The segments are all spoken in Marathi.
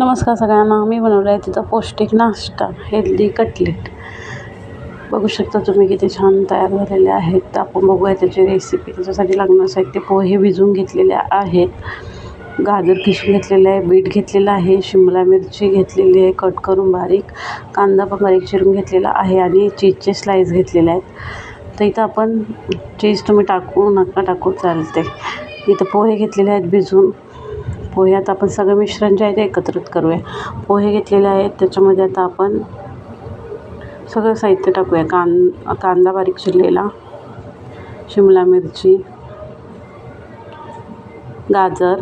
नमस्कार सगळ्यांना मी बनवलं आहे तिचा पौष्टिक नाश्ता हेल्दी कटलेट. बघू शकता तुम्ही किती छान तयार झालेले आहेत. तर आपण बघूया त्याची रेसिपी त्याच्यासाठी लागणारं साहित्य. पोहे भिजवून घेतलेले आहेत. गाजर किसून घेतलेलं आहे बीट घेतलेलं आहे शिमला मिरची घेतलेली आहे कट करून बारीक. कांदा पण बारीक चिरून घेतलेला आहे आणि चीजचे स्लाईस घेतलेले आहेत. तर इथं आपण चीज तुम्ही टाकू नका टाकू चालते इथं पोहे घेतलेले आहेत पोहे. पोह्यात आपण सगळं मिश्रण जे आहे ते एकत्रित करूया. पोहे घेतलेले आहेत. त्याच्यामध्ये आता आपण सगळं साहित्य टाकूया. कां कांदा बारीक चिरलेला शिमला मिरची गाजर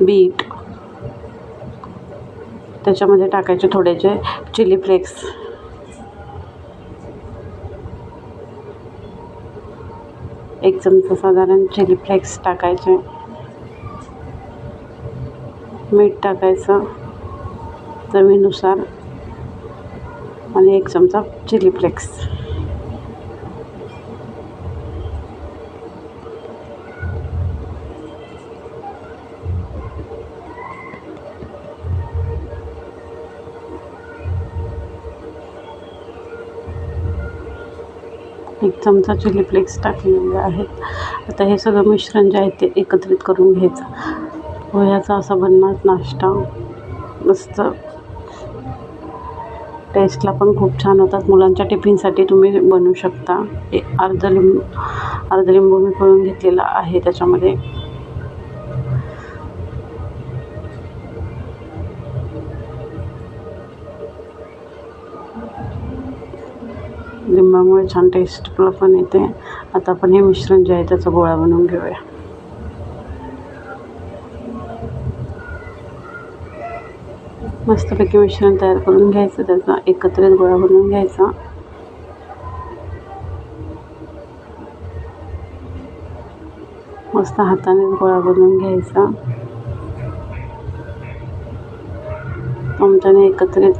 बीट. त्याच्यामध्ये टाकायचे थोडेसे चिली फ्लेक्स. एक चमचा साधारण चिली फ्लेक्स टाकायचे. मीठ टाकायचं. चवीनुसार. आणि एक चमचा चिली फ्लेक्स एक चमचा चिली फ्लेक्स टाकलेले आहेत. आता हे सगळं मिश्रण जे आहे ते एकत्रित करून घ्यायचं. पोह्याचा असा बनणार नाश्ता. मस्त. टेस्टला पण खूप छान होतात. मुलांच्या टिफिनसाठी तुम्ही बनवू शकता. ए अर्ध लिंबू अर्ध लिंबू मी करून घेतलेला आहे त्याच्यामध्ये. लिंबामुळे छान टेस्ट पण येते. आता आपण हे मिश्रण जे आहे त्याचा गोळा बनवून घेऊया. मस्तपैकी मिश्रण तयार करून घ्यायचं त्याचा एकत्रित गोळा बनवून घ्यायचा. मस्त हाताने गोळा बनवून घ्यायचा. चमच्याने एकत्रित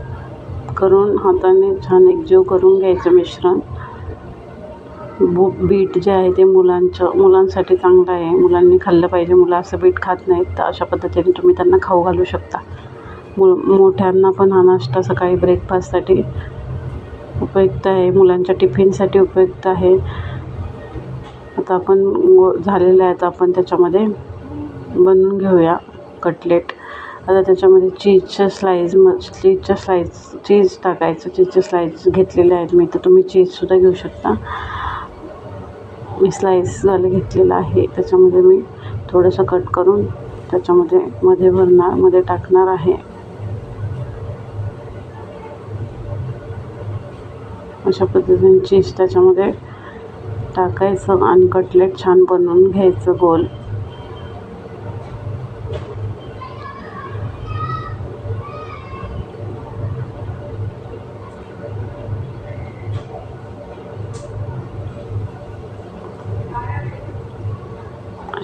करून हाताने छान एकजीव करून घ्यायचं मिश्रण. बू बीट जे आहे ते मुलांचं मुलांसाठी चांगलं आहे. मुलांनी खाल्लं पाहिजे. मुलं असं बीट खात नाहीत तर अशा पद्धतीने तुम्ही त्यांना खाऊ घालू शकता. मु मोठ्यांना पण हा नाश्ता सकाळी ब्रेकफास्टसाठी उपयुक्त आहे. मुलांच्या टिफिनसाठी उपयुक्त आहे. आता आपण गो झालेलं आहे. तर आपण त्याच्यामध्ये बनवून घेऊया. कटलेट. आता त्याच्यामध्ये चीजच्या स्लाईज म चीजच्या स्लाईज चीज टाकायचं चीजच्या स्लाईज घेतलेले आहेत मी तर तुम्ही चीजसुद्धा घेऊ शकता. मी स्लाईसवाले घेतलेलं आहे त्याच्यामध्ये मी थोडंसं कट करून त्याच्यामध्ये मध्ये भरणार मध्ये टाकणार आहे. अशा पद्धतीने चीज त्याच्यामध्ये टाकायचं आणि कटलेट छान बनवून घ्यायचं गोल.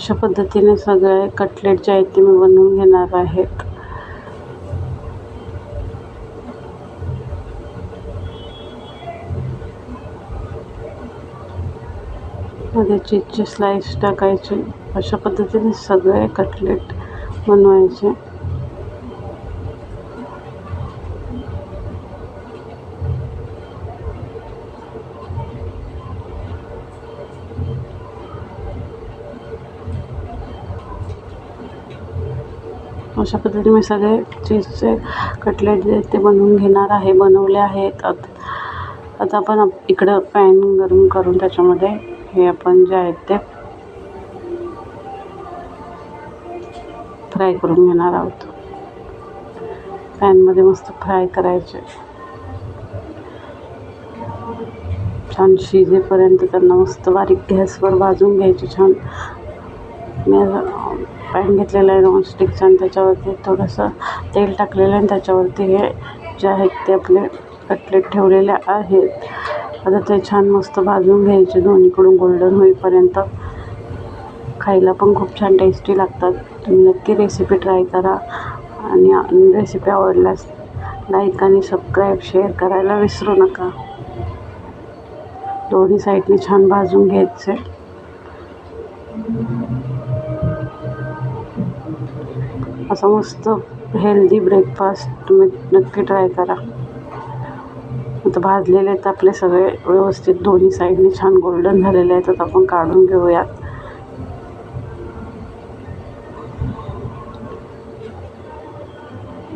अशा पद्धतीने सगळे कटलेट जे आहेत ते मी बनवून घेणार आहेत. मध्ये चीजचे स्लाईस टाकायचे. अशा पद्धतीने सगळे कटलेट बनवायचे. अशा पद्धतीने मी सगळे चीजचे कटलेट जे ते बनवून घेणार आहे बनवले आहेत. आता आपण इकडं पॅन गरम करून त्याच्यामध्ये हे आपण जे आहेत ते फ्राय करून घेणार आहोत. पॅनमध्ये मस्त फ्राय करायचे. छान शिजेपर्यंत त्यांना मस्त बारीक गॅसवर भाजून घ्यायचे छान मी पॅन घेतलेलं आहे नॉनस्टिकचं आणि त्याच्यावरती थोडंसं तेल टाकलेलं आहे आणि त्याच्यावरती हे जे आहेत ते आपले कटलेट ठेवलेले आहेत. आता ते छान मस्त भाजून घ्यायचे दोन्हीकडून गोल्डन होईपर्यंत. खायला पण खूप छान टेस्टी लागतात. तुम्ही नक्की रेसिपी ट्राय करा. आणि रेसिपी आवडल्यास लाईक आणि सबस्क्राईब शेअर करायला विसरू नका. दोन्ही साईडने छान भाजून घ्यायचे. असा मस्त हेल्दी ब्रेकफास्ट तुम्ही नक्की ट्राय करा. आता भाजलेले आहेत आपले सगळे व्यवस्थित दोन्ही साईडने छान गोल्डन झालेले आहेत आता आपण काढून घेऊयात.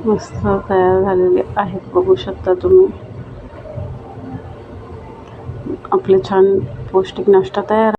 मस्त तयार झालेले आहेत बघू शकता तुम्ही. आपले छान पौष्टिक नाश्ता तयार